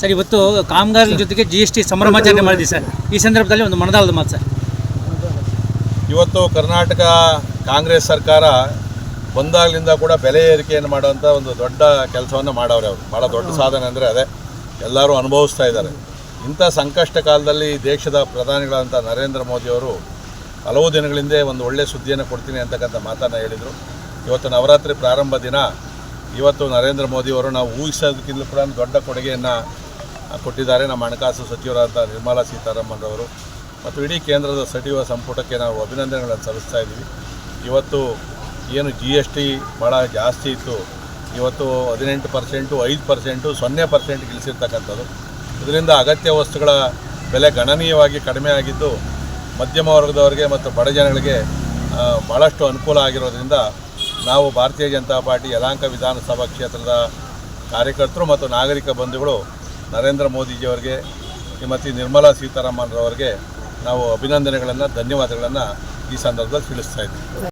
Sir ಇವತ್ತು ಕಾಮಗಾರಿ ಜೊತೆಗೆ ಜಿ ಎಸ್ ಟಿ ಸಂಭ್ರಮಾಚರಣೆ ಮಾಡಿದ್ವಿ ಸರ್. ಈ ಸಂದರ್ಭದಲ್ಲಿ ಒಂದು ಮನದಾಳದ ಮಾತು ಸರ್. ಇವತ್ತು ಕರ್ನಾಟಕ ಕಾಂಗ್ರೆಸ್ ಸರ್ಕಾರ ಬಂದಾಗಲಿಂದ ಕೂಡ ಬೆಲೆ ಏರಿಕೆಯನ್ನು ಮಾಡುವಂಥ ಒಂದು ದೊಡ್ಡ ಕೆಲಸವನ್ನು ಮಾಡವ್ರೆ ಅವರು. ಭಾಳ ದೊಡ್ಡ ಸಾಧನೆ ಅಂದರೆ ಅದೇ. ಎಲ್ಲರೂ ಅನುಭವಿಸ್ತಾ ಇದ್ದಾರೆ. ಇಂಥ ಸಂಕಷ್ಟ ಕಾಲದಲ್ಲಿ ದೇಶದ ಪ್ರಧಾನಿಗಳಾದಂಥ ನರೇಂದ್ರ ಮೋದಿಯವರು ಹಲವು ದಿನಗಳಿಂದ ಒಂದು ಒಳ್ಳೆಯ ಸುದ್ದಿಯನ್ನು ಕೊಡ್ತೀನಿ ಅಂತಕ್ಕಂಥ ಮಾತನ್ನು ಹೇಳಿದರು. ಇವತ್ತು ನವರಾತ್ರಿ ಪ್ರಾರಂಭ ದಿನ. ಇವತ್ತು ನರೇಂದ್ರ ಮೋದಿಯವರು ನಾವು ಊಹಿಸೋದಕ್ಕಿಂತ ಕೂಡ ದೊಡ್ಡ ಕೊಡುಗೆಯನ್ನು ಕೊಟ್ಟಿದ್ದಾರೆ. ನಮ್ಮ ಹಣಕಾಸು ಸಚಿವರಾದ ನಿರ್ಮಲಾ ಸೀತಾರಾಮನ್ ಅವರು ಮತ್ತು ಇಡೀ ಕೇಂದ್ರದ ಸಚಿವ ಸಂಪುಟಕ್ಕೆ ನಾವು ಅಭಿನಂದನೆಗಳನ್ನು ಸಲ್ಲಿಸ್ತಾ ಇದ್ದೀವಿ. ಇವತ್ತು ಏನು ಜಿ ಎಸ್ ಟಿ ಭಾಳ ಜಾಸ್ತಿ ಇತ್ತು. ಇವತ್ತು ಹದಿನೆಂಟು ಪರ್ಸೆಂಟು, ಐದು ಪರ್ಸೆಂಟು, ಸೊನ್ನೆ ಪರ್ಸೆಂಟ್ ಇಳಿಸಿರ್ತಕ್ಕಂಥದ್ದು ಇದರಿಂದ ಅಗತ್ಯ ವಸ್ತುಗಳ ಬೆಲೆ ಗಣನೀಯವಾಗಿ ಕಡಿಮೆ ಆಗಿದ್ದು, ಮಧ್ಯಮ ವರ್ಗದವರಿಗೆ ಮತ್ತು ಬಡ ಜನಗಳಿಗೆ ಭಾಳಷ್ಟು ಅನುಕೂಲ ಆಗಿರೋದ್ರಿಂದ ನಾವು ಭಾರತೀಯ ಜನತಾ ಪಾರ್ಟಿ ಯಲಾಂಕ ವಿಧಾನಸಭಾ ಕ್ಷೇತ್ರದ ಕಾರ್ಯಕರ್ತರು ಮತ್ತು ನಾಗರಿಕ ಬಂಧುಗಳು ನರೇಂದ್ರ ಮೋದಿಜಿಯವರಿಗೆ ಶ್ರೀಮತಿ ನಿರ್ಮಲಾ ಸೀತಾರಾಮನ್ರವರಿಗೆ ನಾವು ಅಭಿನಂದನೆಗಳನ್ನು ಧನ್ಯವಾದಗಳನ್ನು ಈ ಸಂದರ್ಭದಲ್ಲಿ ತಿಳಿಸ್ತಾ ಇದ್ದೀವಿ.